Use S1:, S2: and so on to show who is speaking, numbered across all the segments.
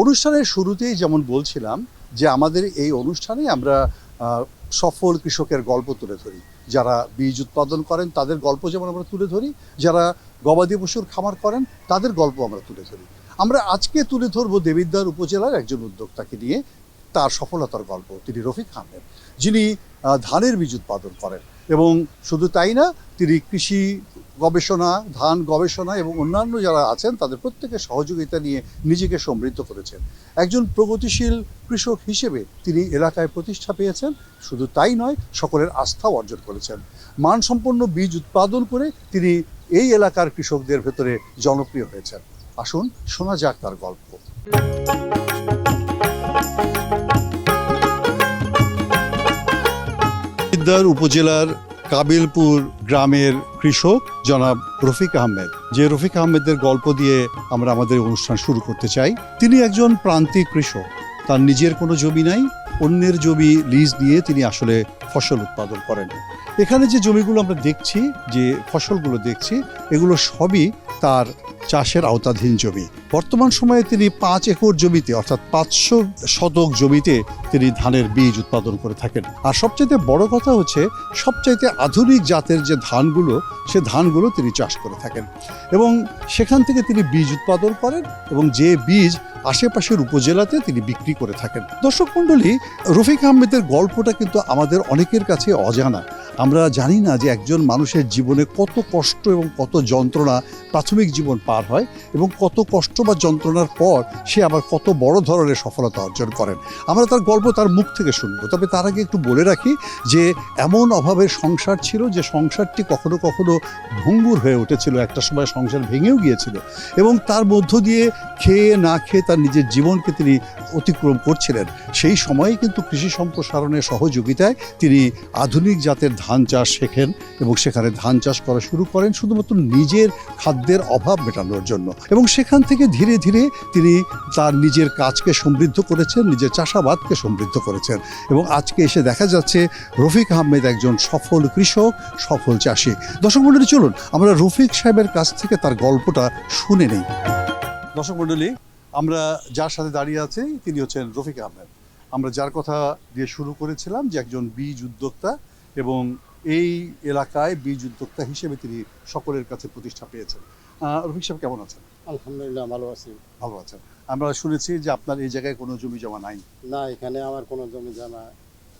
S1: অনুষ্ঠানের শুরুতেই যেমন বলছিলাম যে আমাদের এই অনুষ্ঠানে আমরা সফল কৃষকের গল্প তুলে ধরি। যারা বীজ উৎপাদন করেন তাদের গল্প যেমন আমরা তুলে ধরি, যারা গবাদি পশুর খামার করেন তাদের গল্প আমরা তুলে ধরি। আমরা আজকে তুলে ধরবো দেবিদ্বার উপজেলার একজন উদ্যোক্তাকে নিয়ে, তার সফলতার গল্প, তিনি রফিক আহমেদ, যিনি ধানের বীজ উৎপাদন করেন। এবং শুধু তাই না, তিনি কৃষি গবেষণা, ধান গবেষণা এবং অন্যান্য যারা আছেন, তাদের প্রত্যেকের সহযোগিতা নিয়ে নিজেকে সমৃদ্ধ করেছেন। একজন প্রগতিশীল কৃষক হিসেবে তিনি এলাকায় প্রতিষ্ঠা পেয়েছেন, শুধু তাই নয়, সকলের আস্থাও অর্জন করেছেন। মানসম্পন্ন বীজ উৎপাদন করে তিনি এই এলাকার কৃষকদের ভেতরে জনপ্রিয় হয়েছেন। আসুন শোনা যাক তার গল্প। বিদ্যার উপজেলার কাবিলপুর গ্রামের কৃষক জনাব রফিক আহমেদ। যে রফিক আহমেদের গল্প দিয়ে আমরা আমাদের অনুষ্ঠান শুরু করতে চাই, তিনি একজন প্রান্তিক কৃষক। তার নিজের কোনো জমি নাই, অন্যের জমি লিজ নিয়ে তিনি আসলে ফসল উৎপাদন করেন। এখানে যে জমিগুলো আমরা দেখছি, যে ফসলগুলো দেখছি, এগুলো সবই তার চাষের আওতাধীন জমি। বর্তমান সময়ে তিনি পাঁচ একর জমিতে, অর্থাৎ পাঁচশো শতক জমিতে তিনি ধানের বীজ উৎপাদন করে থাকেন। আর সবচাইতে বড় কথা হচ্ছে, সবচাইতে আধুনিক জাতের যে ধানগুলো, সে ধানগুলো তিনি চাষ করে থাকেন। এবং সেখান থেকে তিনি বীজ উৎপাদন করেন এবং যে বীজ আশেপাশের উপজেলাতে তিনি বিক্রি করে থাকেন। দর্শক মণ্ডলী, রফিক আহমেদের গল্পটা কিন্তু আমাদের অনেকের কাছে অজানা। আমরা জানি না যে একজন মানুষের জীবনে কত কষ্ট এবং কত যন্ত্রণা প্রাথমিক জীবন পার হয় এবং কত কষ্ট বা যন্ত্রণার পর সে আবার কত বড় ধরনের সফলতা অর্জন করেন। আমরা তার গল্প তার মুখ থেকে শুনব। তবে তার আগে একটু বলে রাখি যে, এমন অভাবের সংসার ছিল যে সংসারটি কখনো কখনো ভঙ্গুর হয়ে উঠেছিল। একটা সময় সংসার ভেঙেও গিয়েছিল এবং তার মধ্য দিয়ে খেয়ে না খেয়ে তার নিজের জীবনকে তিনি অতিক্রম করছিলেন। সেই সময়ে কিন্তু কৃষি সম্প্রসারণের সহযোগিতায় তিনি আধুনিক জাতের ধান চাষ শেখেন এবং সেখানে ধান চাষ করা শুরু করেন শুধুমাত্র নিজের খাদ্যের অভাব মেটানোর জন্য। এবং সেখান থেকে ধীরে ধীরে তিনি তার নিজের কাজকে সমৃদ্ধ করেছেন, নিজের চাষাবাদকে সমৃদ্ধ করেছেন। এবং আজকে এসে দেখা যাচ্ছে রফিক আহমেদ একজন সফল কৃষক, সফল চাষি। দর্শক মণ্ডলী, চলুন, আমরা রফিক সাহেবের কাছ থেকে তার গল্পটা শুনে নেই। দর্শক মণ্ডলী, আমরা যার সাথে দাঁড়িয়ে আছি, তিনি হচ্ছেন রফিক আহমেদ। আমরা যার কথা দিয়ে শুরু করেছিলাম যে একজন বীজ উদ্যোক্তা এবং এই এলাকায় বীজ উদ্যোক্তা হিসেবে তিনি সকলের কাছে প্রতিষ্ঠা পেয়েছেন। রফিক সাহেব, কেমন আছেন?
S2: আলহামদুলিল্লাহ ভালো আছি।
S1: ভালো আছেন। আমরা শুনেছি যে আপনার এই জায়গায় কোনো জমি জমা নাই।
S2: না এখানে আমার কোনো জমি জমা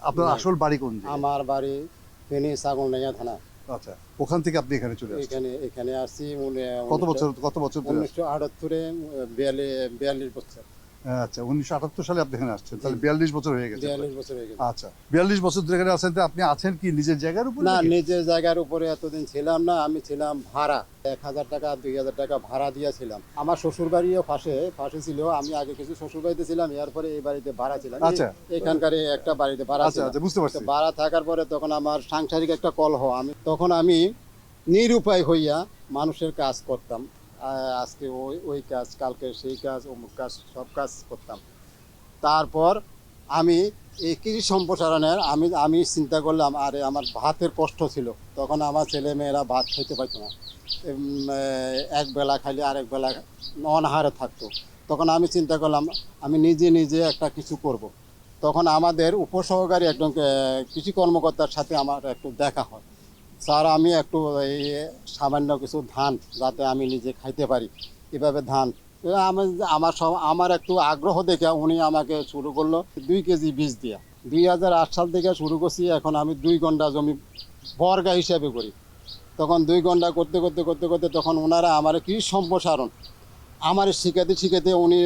S1: আপনার আসল বাড়ি কোন
S2: আমার বাড়ি ফেনী ছাগলনাইয়া থানা।
S1: আচ্ছা ওখান থেকে আপনি এখানে চলে আসছেন?
S2: এখানে এখানে আসি
S1: কত বছর কত বছর?
S2: উনিশশো আটাত্তরে বিয়াল্লিশ বছর।
S1: আচ্ছা উনিশশো আটাত্তর সালে আপনি এখানে আসছেন তাহলে বিয়াল্লিশ বছর হয়ে গেছে।
S2: বিয়াল্লিশ বছর হয়ে গেছে।
S1: আচ্ছা বিয়াল্লিশ বছর ধরে এখানে আছেন আপনি আছেন কি নিজের জায়গার উপর
S2: না নিজের জায়গার উপরে এতদিন ছিলাম না আমি ছিলাম ভাড়া। এক হাজার টাকা দুই হাজার টাকা ভাড়া দিয়েছিলাম। আমার শ্বশুর বাড়িও পাশে পাশে ছিল আমি আগে কিছু শ্বশুর বাড়িতে ছিলাম এরপরে এই বাড়িতে ভাড়া ছিলাম।
S1: আচ্ছা।
S2: এখানকার একটা বাড়িতে ভাড়া
S1: আচ্ছা আচ্ছা বুঝতে পারছি।
S2: ভাড়া থাকার পরে তখন আমার সাংসারিক একটা কলহ আমি তখন আমি নিরুপায় হইয়া মানুষের কাজ করতাম। আজকে ওই ওই কাজ, কালকে সেই কাজ, অমুক কাজ, সব কাজ করতাম। তারপর আমি এই কৃষি সম্প্রসারণের, আমি আমি চিন্তা করলাম, আরে আমার ভাতের কষ্ট ছিল, তখন আমার ছেলে মেয়েরা ভাত খেতে পাইতো না। এক বেলা খাইলে আরেক বেলা অনাহারে থাকতো। তখন আমি চিন্তা করলাম, আমি নিজে নিজে একটা কিছু করব। তখন আমাদের উপসহকারী একজন কৃষি কর্মকর্তার সাথে আমার একটু দেখা হয়। স্যার, আমি একটু এই সামান্য কিছু ধান যাতে আমি নিজে খাইতে পারি। এভাবে ধান। আমি আমার সব আমার একটু আগ্রহ দেখে উনি আমাকে শুরু করল দুই কেজি বীজ দিয়া। দুই হাজার আট সাল থেকে শুরু করছি, এখন আমি দুই ঘণ্টা জমি বর্গা হিসাবে করি। তখন দুই ঘণ্টা করতে করতে করতে করতে তখন ওনারা আমার কি সম্প্রসারণ? আমার শিখাতে শিখাতে উনি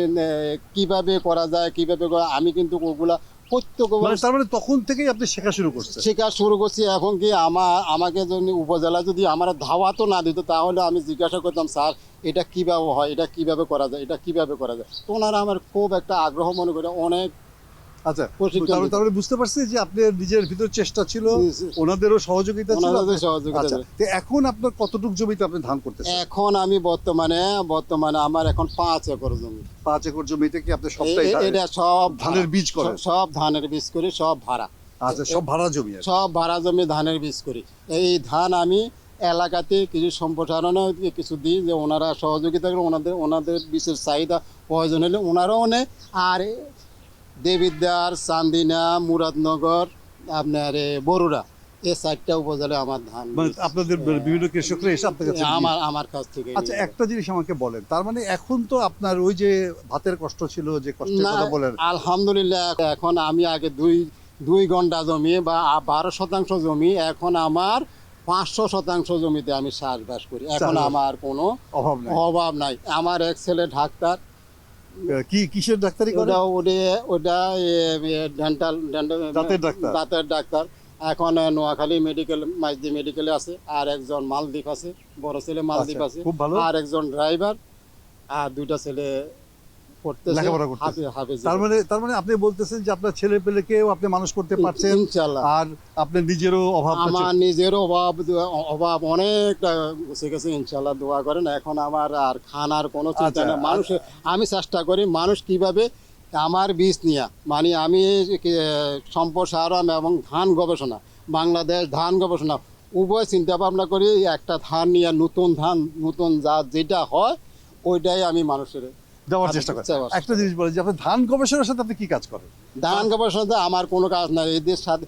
S2: কীভাবে করা যায়, কীভাবে আমি কিন্তু ওগুলা প্রত্যেক
S1: মানে তার মানে তখন থেকেই আপনি শেখা শুরু করছেন?
S2: শেখা শুরু করছি। এখন কি আমার আমাকে যদি উপজেলা যদি আমার ধাওয়া তো না দিত তাহলে আমি জিজ্ঞাসা করতাম স্যার এটা কীভাবে হয়? এটা কীভাবে করা যায়? এটা কীভাবে করা যায়? তো ওনারা আমার খুব একটা আগ্রহ মনে করে অনেক
S1: আচ্ছা তারপরে বুঝতে পারছি যে আপনার নিজের ভিতর চেষ্টা ছিল ওনাদেরও সহযোগিতা ছিল।
S2: সহযোগিতা
S1: আচ্ছা তো এখন আপনার কতটুকু জমিতে আপনি ধান করতেছেন?
S2: এখন আমি বর্তমানে বর্তমানে আমার এখন পাঁচ একর জমি।
S1: পাঁচ একর জমিতে কি আপনি সবটাই
S2: এটা সব
S1: ধানের বীজ করেন?
S2: সব- ধানের বীজ করি সব ভাড়া।
S1: আচ্ছা সব ভাড়া জমি
S2: সব ভাড়া জমি ধানের বীজ করি। এই ধান আমি এলাকাতে কিছু সম্প্রসারণও কিছু দিই যে ওনারা সহযোগিতা করে ওনাদের ওনাদের বিশেষ চাহিদা প্রয়োজন হলে ওনারাও নেয় আর দেবিদ্বার চান্দিনা মুরাদনগর আপনার এ, বরুড়া এই চারটা উপজেলায় আমার ধান
S1: মানে আপনাদের বিভিন্ন কৃষকরা এসে আপনার কাছে
S2: আমার আমার কাছ থেকে
S1: আচ্ছা একটা জিনিস আমাকে বলেন তার মানে এখন তো আপনার ওই যে ভাতের কষ্ট ছিল যে কষ্টের কথা বলেন।
S2: আলহামদুলিল্লাহ এখন আমি আগে দুই দুই ঘণ্টা জমি বা বারো শতাংশ জমি এখন আমার পাঁচশো শতাংশ জমিতে আমি চাষবাস করি। এখন আমার কোনো
S1: অভাব নাই।
S2: অভাব নাই। আমার এক ছেলে ডাক্তার
S1: কি কিসের ডাক্তারি করে?
S2: ওটা ওটা ওটা ডেন্টাল
S1: দাঁতের ডাক্তার?
S2: দাঁতের ডাক্তার। এখন নোয়াখালী মেডিকেল মাইজদি মেডিকেলে আছে আর একজন মালদ্বীপ আছে বড় ছেলে মালদ্বীপ
S1: আচ্ছা,
S2: আছে
S1: খুব ভালো।
S2: আর একজন ড্রাইভার আর দুইটা ছেলে পড়তেছে
S1: লেখাপড়া করতেছে।
S2: হাফিজ- হাফিজ
S1: তার মানে তার মানে আপনি বলতেছেন যে আপনার ছেলে পেলেকেও আপনি মানুষ করতে পারছেন আর আপনার নিজেরও অভাব
S2: আমার নিজের অভাব অভাব অনেকটা গুছে গেছে ইনশাল্লাহ দোয়া করেন। এখন আমার আর খানার কোনো চিন্তা
S1: আচ্ছা,
S2: নেই। মানুষ আমি চেষ্টা করি মানুষ কীভাবে আমার বীজ নিয়ে মানে আমি সম্প্রসারণ এবং ধান গবেষণা বাংলাদেশ ধান গবেষণা উভয় চিন্তা ভাবনা করি একটা ধান নিয়ে নতুন ধান নতুন জাত যেটা হয় ওইটাই আমি মানুষের
S1: দেওয়ার চেষ্টা করেন একটা জিনিস বলেন যে আপনি ধান গবেষণার সাথে আপনি কি কাজ করেন
S2: ধান গবেষণাতে আমার কোনো কাজ নাই এদের সাথে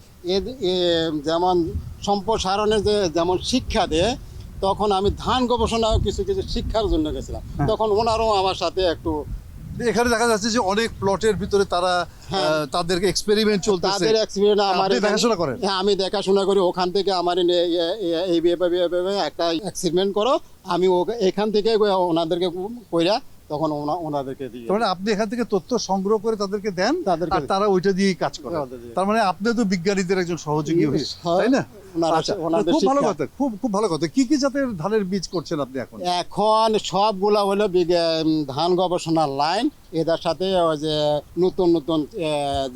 S2: যেমন সম্প্রসারণের যে যেমন শিক্ষা দেয় তখন আমি ধান গবেষণাও কিছু কিছু শিক্ষার জন্য গেছিলাম
S1: হ্যাঁ।
S2: তখন ওনারও আমার সাথে একটু
S1: এখানে দেখা যাচ্ছে যে অনেক প্লটের ভিতরে তারা
S2: হ্যাঁ।
S1: তাদেরকে এক্সপেরিমেন্ট চলতেছে
S2: তাদের এক্সপিরিয়েন্স আমার
S1: দেখাশোনা করেন
S2: হ্যাঁ আমি দেখাশোনা করি ওখান থেকে আমার এই এভাবে একটা এক্সপেরিমেন্ট করো আমি ও- এখান থেকে ওনাদেরকে কইরা তখন ওনা- ওনাদেরকে দিয়ে
S1: তার মানে আপনি এখান থেকে তথ্য সংগ্রহ করে তাদেরকে দেন
S2: তাদেরকে
S1: আর তারা ওইটা দিয়েই কাজ করে। তার মানে আপনি তো বিজ্ঞানীদের একজন সহযোগী হয়ে- তাই না? খুব ভালো কথা খুব খুব ভালো কথা। কি কি জাতের ধানের বীজ করছেন আপনি এখন?
S2: এখন সবগুলা হলো ধান গবেষণার লাইন। এদের সাথে ওই যে নতুন নতুন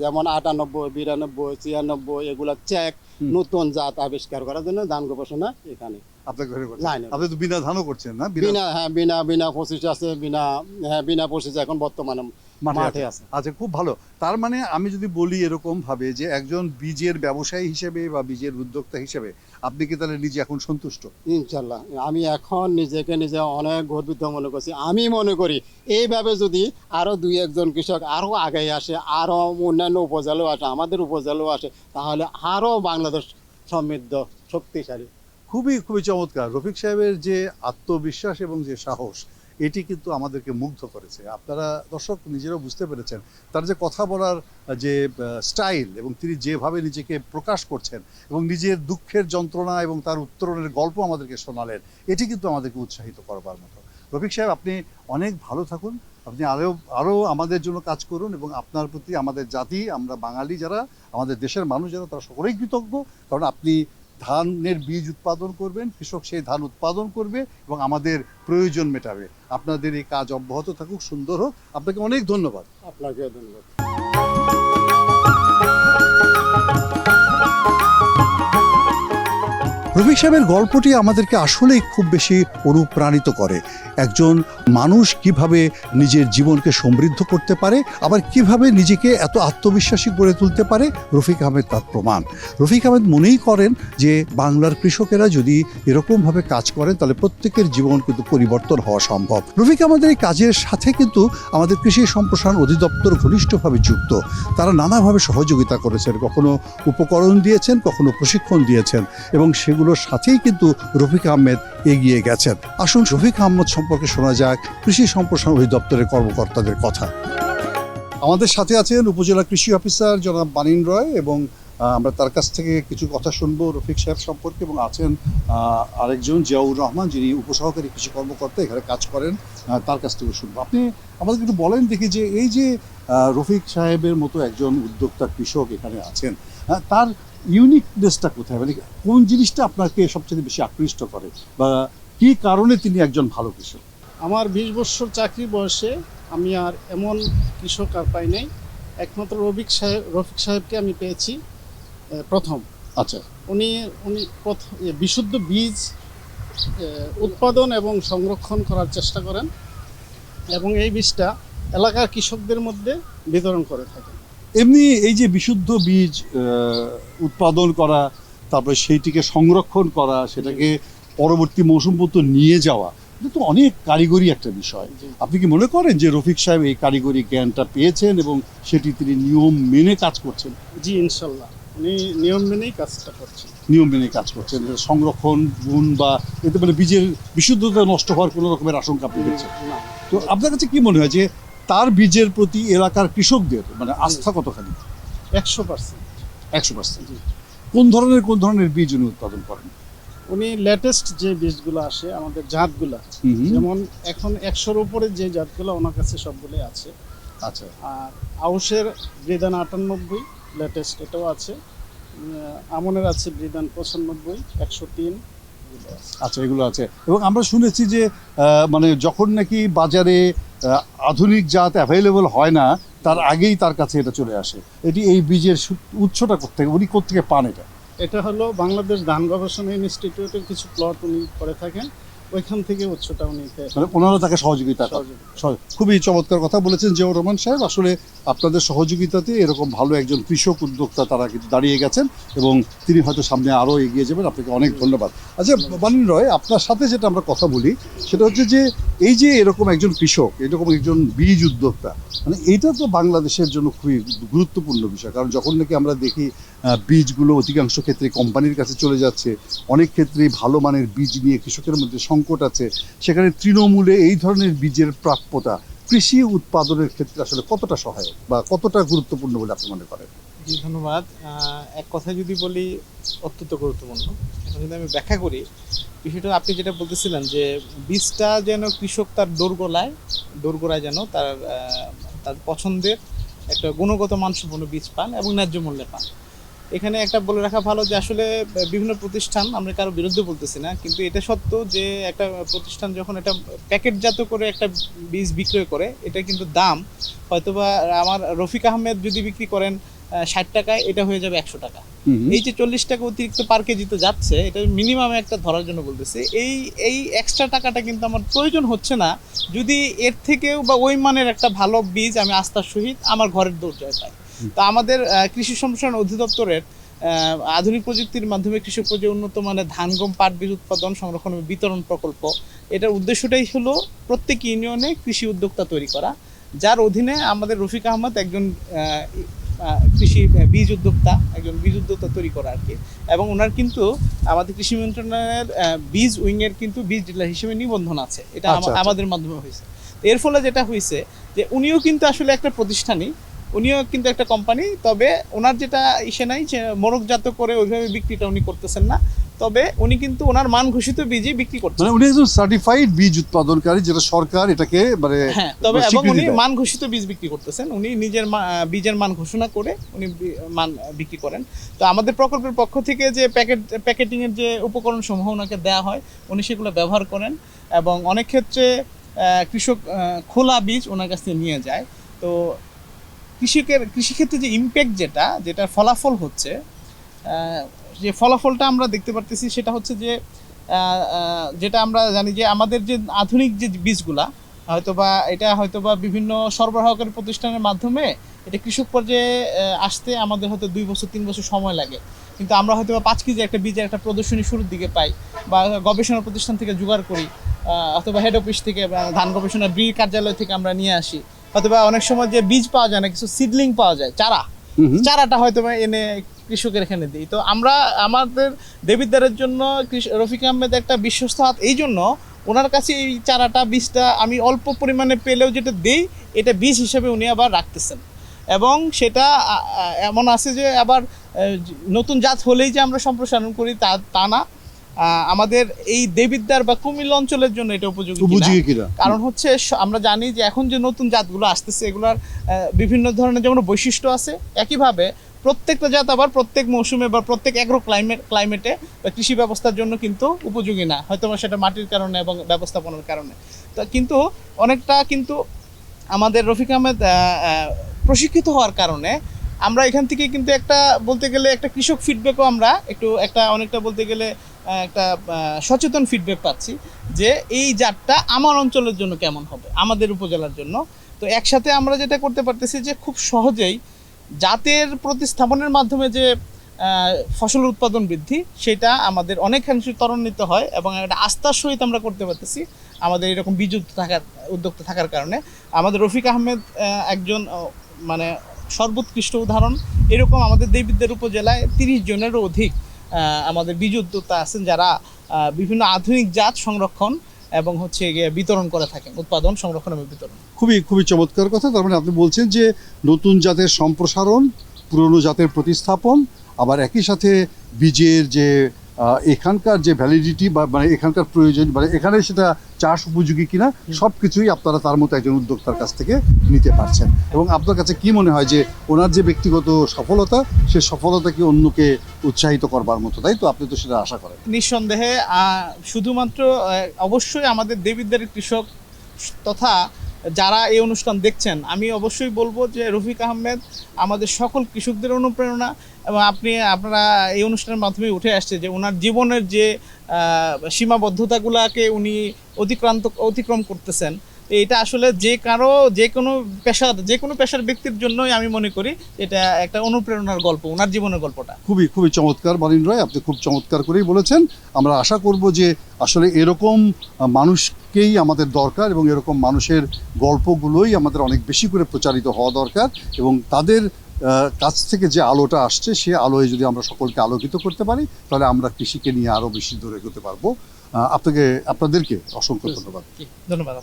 S2: যেমন আটানব্বই বিরানব্বই ছিয়ানব্বই এগুলা চেক নতুন জাত আবিষ্কার করার জন্য ধান গবেষণা এখানে।
S1: আপনি তো বিনা ধানও করছেন না? বিনা
S2: বিনা হ্যাঁ বিনা বিনা পঁচিশ আছে বিনা হ্যাঁ বিনা পঁচিশ এখন বর্তমানে।
S1: মাঠে আছে। আচ্ছা খুব ভালো। তার মানে আমি যদি বলি এরকম ভাবে যে একজন বীজের ব্যবসায়ী হিসেবে বা বীজের উদ্যোক্তা হিসেবে আপনি কি তাহলে নিজে এখন সন্তুষ্ট?
S2: ইনশাল্লাহ। আমি এখন নিজেকে নিজে অনেক গর্বিত মনে করছি। আমি মনে করি এইভাবে যদি আরও দুই একজন কৃষক আরও আগে আসে আরও অন্যান্য উপজেলাও আসে আমাদের উপজেলাও আসে তাহলে আরও বাংলাদেশ সমৃদ্ধ শক্তিশালী।
S1: খুবই খুবই চমৎকার। রফিক সাহেবের যে আত্মবিশ্বাস এবং যে সাহস এটি কিন্তু আমাদেরকে মুগ্ধ করেছে। আপনারা দর্শক নিজেরাও বুঝতে পেরেছেন, তার যে কথা বলার যে স্টাইল এবং তিনি যেভাবে নিজেকে প্রকাশ করছেন এবং নিজের দুঃখের যন্ত্রণা এবং তার উত্তরণের গল্প আমাদেরকে শোনালেন, এটি কিন্তু আমাদেরকে উৎসাহিত করবার মতো। রফিক সাহেব, আপনি অনেক ভালো থাকুন, আপনি আরও আরও আমাদের জন্য কাজ করুন এবং আপনার প্রতি আমাদের জাতি, আমরা বাঙালি যারা, আমাদের দেশের মানুষ যারা, তারা সকলেই কৃতজ্ঞ, কারণ আপনি ধানের বীজ উৎপাদন করবেন, কৃষক সেই ধান উৎপাদন করবে এবং আমাদের প্রয়োজন মেটাবে। আপনাদের এই কাজ অব্যাহত থাকুক, সুন্দর হোক। আপনাকে অনেক ধন্যবাদ।
S2: আপনাকে ধন্যবাদ।
S1: রফিক সাহেবের গল্পটি আমাদেরকে আসলেই খুব বেশি অনুপ্রাণিত করে। একজন মানুষ কীভাবে নিজের জীবনকে সমৃদ্ধ করতে পারে, আবার কীভাবে নিজেকে এত আত্মবিশ্বাসী গড়ে তুলতে পারে, রফিক আহমেদ তার প্রমাণ। রফিক আহমেদ মনেই করেন যে বাংলার কৃষকেরা যদি এরকমভাবে কাজ করেন, তাহলে প্রত্যেকের জীবন কিন্তু পরিবর্তন হওয়া সম্ভব। রফিক আমাদের এই কাজের সাথে কিন্তু আমাদের কৃষি সম্প্রসারণ অধিদপ্তর ঘনিষ্ঠভাবে যুক্ত। তারা নানাভাবে সহযোগিতা করেছেন, কখনো উপকরণ দিয়েছেন, কখনো প্রশিক্ষণ দিয়েছেন এবং সেগুলোর সাথেই কিন্তু রফিক আহমেদ এগিয়ে গেছেন। আসুন রফিক আহমদ সম্পর্কে শোনা যাক কৃষি সম্প্রসারণ অধিদপ্তরের কর্মকর্তাদের কথা। আমাদের সাথে আছেন উপজেলা কৃষি অফিসার জনাব বানিন রয় এবং আমরা তার কাছ থেকে কিছু কথা শুনব রফিক সাহেব সম্পর্কে এবং আছেন আরেকজন জিয়াউর রহমান, যিনি উপসহকারী কৃষি কর্মকর্তা, এখানে কাজ করেন তার কাছ থেকে শুনব। আপনি আমাদেরকে একটু বলেন দেখি যে এই যে রফিক সাহেবের মতো একজন উদ্যোক্তা কৃষক এখানে আছেন তার ইউনিকনেসটা কোথায়? মানে কোন জিনিসটা আপনাকে সবচেয়ে বেশি আকৃষ্ট করে? বা কি কারণে তিনি একজন ভালো কৃষক?
S3: আমার বিশ বছর চাকরি বয়সে আমি আর এমন কৃষক আর পাই নাই। একমাত্র রফিক সাহেব, রফিক সাহেবকে আমি পেয়েছি। প্রথম।
S1: আচ্ছা।
S3: উনি উনি বিশুদ্ধ বীজ উৎপাদন এবং সংরক্ষণ করার চেষ্টা করেন এবং এই বীজটা এলাকার কৃষকদের মধ্যে বিতরণ করে থাকেন।
S1: এমনি এই যে বিশুদ্ধ বীজ উৎপাদন করা তারপরে সেইটিকে সংরক্ষণ করা সেটাকে পরবর্তী মৌসুম পর্যন্ত নিয়ে যাওয়া এটা তো অনেক কারিগরি একটা বিষয়। আপনি কি মনে করেন যে রফিক সাহেব এই কারিগরি জ্ঞানটা পেয়েছেন এবং সেটি তিনি নিয়ম মেনে কাজ করছেন?
S3: জি ইনশাল্লাহ। উনি নিয়ম মেনেই কাজটা করছেন।
S1: নিয়ম মেনে কাজ করছেন সংরক্ষণ গুণ বা এতে মানে বীজের বিশুদ্ধতা নষ্ট হওয়ার কোনো রকমের আশঙ্কা আপনি দেখছেন?
S3: না।
S1: তো আপনার কাছে কি মনে হয় যে তার বীজের প্রতি এলাকার কৃষকদের মানে আস্থা কতখানি?
S3: একশো পার্সেন্ট।
S1: একশো পার্সেন্ট। কোন ধরনের কোন ধরনের বীজ উনি উৎপাদন করেন?
S3: উনি লেটেস্ট যে বীজগুলো আসে আমাদের জাতগুলা। যেমন এখন একশোর উপরে যে জাতগুলো ওনার কাছে সবগুলোই আছে।
S1: আচ্ছা।
S3: আর আউশের ব্রিদান আটানব্বই লেটেস্ট এটাও আছে। আমনের আছে ব্রিদান পঁচানব্বই একশো তিন।
S1: আচ্ছা এগুলো আছে। এবং আমরা শুনেছি যে মানে যখন নাকি বাজারে আধুনিক জাত অ্যাভেলেবল হয় না তার আগেই তার কাছে এটা চলে আসে। এটি এই বীজের উৎসটা কোথেকে উনি কোথেকে পান এটা?
S3: এটা হলো বাংলাদেশ ধান গবেষণা ইনস্টিটিউটের কিছু প্লট উনি করে থাকেন। ওইখান থেকে উৎসটা উনি পেয়ে
S1: মানে ওনারা তাকে সহযোগিতা খুবই চমৎকার কথা বলেছেন জিয়াউর রহমান সাহেব। আসলে আপনাদের সহযোগিতাতে এরকম ভালো একজন কৃষক উদ্যোক্তা তারা কিন্তু দাঁড়িয়ে গেছেন এবং তিনি হয়তো সামনে আরও এগিয়ে যাবেন। আপনাকে অনেক ধন্যবাদ। আচ্ছা বানিন রয় আপনার সাথে যেটা আমরা কথা বলি সেটা হচ্ছে যে এই যে এরকম একজন কৃষক এরকম একজন বীজ উদ্যোক্তা মানে এটা তো বাংলাদেশের জন্য খুবই গুরুত্বপূর্ণ বিষয়। কারণ যখন নাকি আমরা দেখি বীজগুলো অধিকাংশ ক্ষেত্রে কোম্পানির কাছে চলে যাচ্ছে অনেক ক্ষেত্রেই ভালো মানের বীজ নিয়ে কৃষকের মধ্যে সংকট আছে, সেখানে তৃণমূলে এই ধরনের বীজের প্রাপ্যতা কৃষি উৎপাদনের ক্ষেত্রে আসলে কতটা সহায়ক বা কতটা গুরুত্বপূর্ণ বলে আপনি মনে করেন?
S4: জি, ধন্যবাদ। এক কথা যদি বলি, অত্যন্ত গুরুত্বপূর্ণ। এখন যদি আমি ব্যাখ্যা করি, বিষয়টা আপনি যেটা বলতেছিলেন যে, বীজটা যেন কৃষক তার দোরগোলায়, দোরগোড়ায় যেন তার তার পছন্দের একটা গুণগত মানসম্পন্ন বীজ পান এবং ন্যায্য মূল্যে পান। এখানে একটা বলে রাখা ভালো যে আসলে বিভিন্ন প্রতিষ্ঠান আমরা কারও বিরুদ্ধে বলতেছি না কিন্তু এটা সত্য যে একটা প্রতিষ্ঠান যখন এটা প্যাকেটজাত করে একটা বীজ বিক্রয় করে এটা কিন্তু দাম হয়তোবা আমার রফিক আহমেদ যদি বিক্রি করেন ষাট টাকায় এটা হয়ে যাবে একশো টাকা। এই যে চল্লিশ টাকা অতিরিক্ত পার কেজিতে যাচ্ছে এটা মিনিমাম একটা ধরার জন্য বলতেছি। এই এই এক্সট্রা টাকাটা কিন্তু আমার প্রয়োজন হচ্ছে না। যদি এর থেকেও বা ওই মানের একটা ভালো বীজ আমি আস্থার সহিত আমার ঘরের দরজায় পাই। তো আমাদের কৃষি সম্প্রসারণ অধিদপ্তরের আধুনিক প্রযুক্তির মাধ্যমে কৃষক পর্যায়ে উন্নত মানের ধান গম পাট বীজ উৎপাদন সংরক্ষণ বিতরণ প্রকল্প। এটার উদ্দেশ্যটাই হলো প্রত্যেক ইউনিয়নে কৃষি উদ্যোক্তা তৈরি করা। যার অধীনে আমাদের রফিক আহমদ একজন কৃষি বীজ উদ্যোক্তা একজন বীজ উদ্যোক্তা তৈরি করা আর কি। এবং ওনার কিন্তু আমাদের কৃষি মন্ত্রণালয়ের বীজ উইংয়ের কিন্তু বীজ ডিলার হিসেবে নিবন্ধন আছে। এটা
S1: আচ্ছা, আচ্ছা।
S4: আমাদের মাধ্যমে হয়েছে। এর ফলে যেটা হয়েছে যে উনিও কিন্তু আসলে একটা প্রতিষ্ঠানই। উনিও কিন্তু একটা কোম্পানি তবে ওনার যেটা ইসে নাই যে মোরকজাত করে ওইভাবে বিক্রিটা উনি করতেছেন না। তবে উনি কিন্তু ওনার মান ঘোষিত বীজই বিক্রি করছেন
S1: মানে উনি একজন সার্টিফাইড বীজ উৎপাদনকারী যেটা সরকার এটাকে মানে
S4: হ্যাঁ তবে এবং উনি মান ঘোষিত বীজ বিক্রি করতেছেন। উনি নিজের বীজের মান ঘোষণা করে উনি মান বিক্রি করেন। তো আমাদের প্রকল্পের পক্ষ থেকে যে প্যাকেট প্যাকেটিং এর যে উপকরণ সমূহ ওনাকে দেওয়া হয় উনি সেগুলো ব্যবহার করেন এবং অনেক ক্ষেত্রে কৃষক খোলা বীজ ওনার কাছ থেকে নিয়ে যায়। তো কৃষকের কৃষিক্ষেত্রে যে ইমপ্যাক্ট যেটা, যেটার ফলাফল হচ্ছে যে ফলাফলটা আমরা দেখতে পারতেছি সেটা হচ্ছে যে যেটা আমরা জানি যে আমাদের যে আধুনিক যে বীজগুলা, হয়তোবা এটা হয়তোবা বিভিন্ন সরবরাহকারী প্রতিষ্ঠানের মাধ্যমে এটা কৃষক পর্যায়ে আসতে আমাদের হয়তো দুই বছর, তিন বছর সময় লাগে। কিন্তু আমরা হয়তো বা পাঁচ কেজি একটা বীজের একটা প্রদর্শনী শুরুর দিকে পাই বা গবেষণা প্রতিষ্ঠান থেকে জোগাড় করি অথবা হেড অফিস থেকে ধান গবেষণা ব্রি কার্যালয় থেকে আমরা নিয়ে আসি। অথবা অনেক সময় যে বীজ পাওয়া যায় না কিছু সিডলিং পাওয়া যায় চারা। চারাটা হয়তো এনে কৃষকের এখানে দিই। তো আমরা আমাদের দেবিদ্বারের জন্য রফিক আহমেদ একটা বিশ্বস্ত হাত এই জন্য ওনার কাছে এই চারাটা বীজটা আমি অল্প পরিমাণে পেলেও যেটা দেই এটা বীজ হিসেবে উনি আবার রাখতেছেন। এবং সেটা এমন আছে যে আবার নতুন জাত হলেই যে আমরা সম্প্রসারণ করি তা তা না। আমাদের এই দেবিদ্বার বা কুমিল্লা অঞ্চলের জন্য এটা উপযোগী
S1: উপযোগী কিনা?
S4: কারণ হচ্ছে আমরা জানি যে এখন যে নতুন জাতগুলো আসতেছে এগুলোর বিভিন্ন ধরনের যেমন বৈশিষ্ট্য আছে একইভাবে প্রত্যেকটা জাত আবার প্রত্যেক মৌসুমে বা প্রত্যেক এগ্রো ক্লাইমেট ক্লাইমেটে বা কৃষি ব্যবস্থার জন্য কিন্তু উপযোগী না। হয়তো বা সেটা মাটির কারণে এবং ব্যবস্থাপনার কারণে। তো কিন্তু অনেকটা কিন্তু আমাদের রফিক আহমেদ আহ, আহ, প্রশিক্ষিত হওয়ার কারণে আমরা এখান থেকে কিন্তু একটা বলতে গেলে একটা কৃষক ফিডব্যাকও আমরা একটু একটা অনেকটা বলতে গেলে একটা সচেতন ফিডব্যাক পাচ্ছি যে এই জাতটা আমার অঞ্চলের জন্য কেমন হবে, আমাদের উপজেলার জন্য। তো একসাথে আমরা যেটা করতে পারতেছি যে খুব সহজেই জাতের প্রতিস্থাপনের মাধ্যমে যে ফসল উৎপাদন বৃদ্ধি, সেটা আমাদের অনেকাংশে ত্বরান্বিত হয় এবং একটা আস্থার সহিত আমরা করতে পারতেছি আমাদের এরকম বীজ উদ্যোক্তা থাকার উদ্যোক্তা থাকার কারণে। আমাদের রফিক আহমেদ একজন মানে সর্বোৎকৃষ্ট উদাহরণ। এরকম আমাদের দেবিদ্যার উপজেলায় তিরিশ জনেরও অধিক আমাদের বীজ উদ্যোক্তা আছেন যারা বিভিন্ন আধুনিক জাত সংরক্ষণ এবং হচ্ছে বিতরণ করে থাকেন, উৎপাদন, সংরক্ষণ এবং বিতরণ।
S1: খুবই খুবই চমৎকার কথা। তার মানে আপনি বলছেন যে নতুন জাতের সম্প্রসারণ, পুরনো জাতের প্রতিস্থাপন, আবার একই সাথে বীজের যে এখানকার যে ভ্যালিডিটি বা মানে এখানকার প্রয়োজন মানে এখানে সেটা চাষ উপযোগী কিনা সব কিছুই আপনারা তার মতো একজন উদ্যোক্তার কাছ থেকে নিতে পারছেন। এবং আপনার কাছে কি মনে হয় যে ওনার যে ব্যক্তিগত সফলতা সে সফলতাকে অন্যকে উৎসাহিত করবার মতো তাই তো? আপনি তো সেটা আশা করেন।
S4: নিঃসন্দেহে শুধুমাত্র অবশ্যই আমাদের দেবিদ্যার কৃষক তথা যারা এই অনুষ্ঠান দেখছেন আমি অবশ্যই বলব যে রফিক আহমেদ আমাদের সকল কৃষকদের অনুপ্রেরণা এবং আপনি, আপনারা এই অনুষ্ঠানের মাধ্যমে উঠে আসছে যে ওনার জীবনের যে সীমাবদ্ধতাগুলোকে উনি অতিক্রান্ত, অতিক্রম করতেছেন। এটা আসলে যে কারও, যে কোনো পেশার, যে কোনো পেশার ব্যক্তির জন্যই আমি মনে করি এটা একটা অনুপ্রেরণার গল্প ওনার জীবনের গল্পটা।
S1: খুবই খুবই চমৎকার মালিন রায়, আপনি খুব চমৎকার করেই বলেছেন। আমরা আশা করব যে আসলে এরকম মানুষকেই আমাদের দরকার এবং এরকম মানুষের গল্পগুলোই আমাদের অনেক বেশি করে প্রচারিত হওয়া দরকার এবং তাদের কাছ থেকে যে আলোটা আসছে সে আলোয় যদি আমরা সকলকে আলোকিত করতে পারি তাহলে আমরা কৃষিকে নিয়ে আরও বেশি দূরে এগোতে পারব। আপনাকে আপনাদেরকে অসংখ্য ধন্যবাদ।
S4: ধন্যবাদ।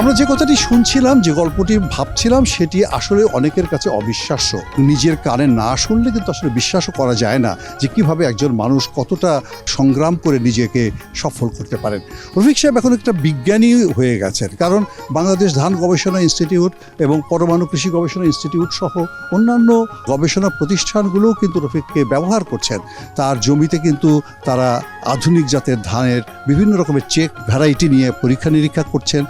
S1: আমরা যে কথাটি শুনছিলাম, যে গল্পটি ভাবছিলাম, সেটি আসলে অনেকের কাছে অবিশ্বাস্য। নিজের কানে না শুনলে কিন্তু আসলে বিশ্বাসও করা যায় না যে কীভাবে একজন মানুষ কতটা সংগ্রাম করে নিজেকে সফল করতে পারেন। রফিক সাহেব এখন একটা বিজ্ঞানী হয়ে গেছেন, কারণ বাংলাদেশ ধান গবেষণা ইনস্টিটিউট এবং পরমাণু কৃষি গবেষণা ইনস্টিটিউট সহ অন্যান্য গবেষণা প্রতিষ্ঠানগুলোও কিন্তু রফিককে ব্যবহার করছেন। তার জমিতে কিন্তু তারা আধুনিক জাতের ধানের বিভিন্ন রকমের চেক ভ্যারাইটি নিয়ে পরীক্ষা নিরীক্ষা করছেন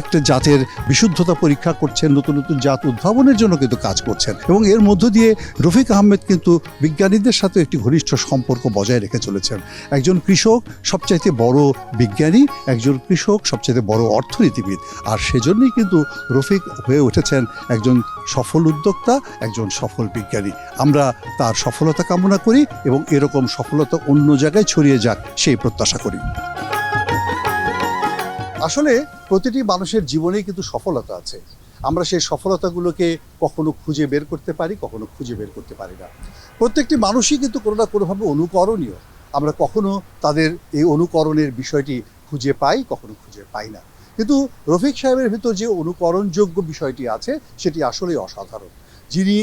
S1: প্রত্যেকটা জাতের বিশুদ্ধতা পরীক্ষা করছেন, নতুন নতুন জাত উদ্ভাবনের জন্য কিন্তু কাজ করছেন। এবং এর মধ্য দিয়ে রফিক আহমেদ কিন্তু বিজ্ঞানীদের সাথে একটি ঘনিষ্ঠ সম্পর্ক বজায় রেখে চলেছেন। একজন কৃষক, সবচাইতে বড় বিজ্ঞানী, একজন কৃষক, সবচাইতে বড় অর্থনীতিবিদ। আর সেজন্যই কিন্তু রফিক হয়ে উঠেছেন একজন সফল উদ্যোক্তা, একজন সফল বিজ্ঞানী। আমরা তার সফলতা কামনা করি এবং এরকম সফলতা অন্য জায়গায় ছড়িয়ে যাক সেই প্রত্যাশা করি। আসলে প্রতিটি মানুষের জীবনেই কিন্তু সফলতা আছে। আমরা সেই সফলতাগুলোকে কখনো খুঁজে বের করতে পারি, কখনো খুঁজে বের করতে পারি না। প্রত্যেকটি মানুষই কিন্তু কোনো না কোনোভাবে অনুকরণীয়। আমরা কখনো তাদের এই অনুকরণের বিষয়টি খুঁজে পাই, কখনো খুঁজে পাই না। কিন্তু রফিক সাহেবের ভিতর যে অনুকরণযোগ্য বিষয়টি আছে, সেটি আসলেই অসাধারণ। যিনি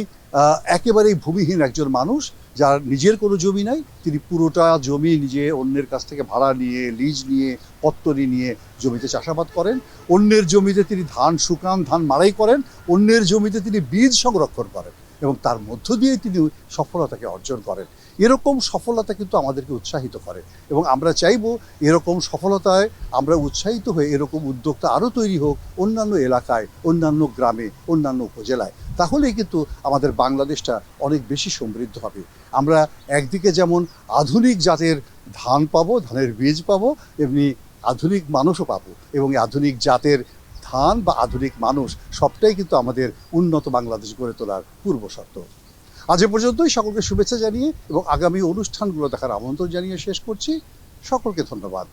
S1: একেবারেই ভূমিহীন একজন মানুষ যার নিজের কোনো জমি নাই, তিনি পুরোটা জমি নিজে অন্যের কাছ থেকে ভাড়া নিয়ে, লিজ নিয়ে পত্তরি নিয়ে জমিতে চাষাবাদ করেন। অন্যের জমিতে তিনি ধান শুকান, ধান মাড়াই করেন। অন্যের জমিতে তিনি বীজ সংরক্ষণ করেন। এবং তার মধ্য দিয়ে তিনি সফলতাকে অর্জন করেন। এরকম সফলতা কিন্তু আমাদেরকে উৎসাহিত করে এবং আমরা চাইব এরকম সফলতায় আমরা উৎসাহিত হয়ে এরকম উদ্যোক্তা আরও তৈরি হোক অন্যান্য এলাকায়, অন্যান্য গ্রামে, অন্যান্য উপজেলায়। তাহলেই কিন্তু আমাদের বাংলাদেশটা অনেক বেশি সমৃদ্ধ হবে। আমরা একদিকে যেমন আধুনিক জাতের ধান পাবো, ধানের বীজ পাবো এমনি আধুনিক মানুষও পাবো এবং আধুনিক জাতের ধান বা আধুনিক মানুষ, সবটাই কিন্তু আমাদের উন্নত বাংলাদেশ গড়ে তোলার পূর্ব শর্ত। আজ এ পর্যন্তই সকলকে শুভেচ্ছা জানিয়ে এবং আগামী অনুষ্ঠানগুলো দেখার আমন্ত্রণ জানিয়ে শেষ করছি। সকলকে ধন্যবাদ।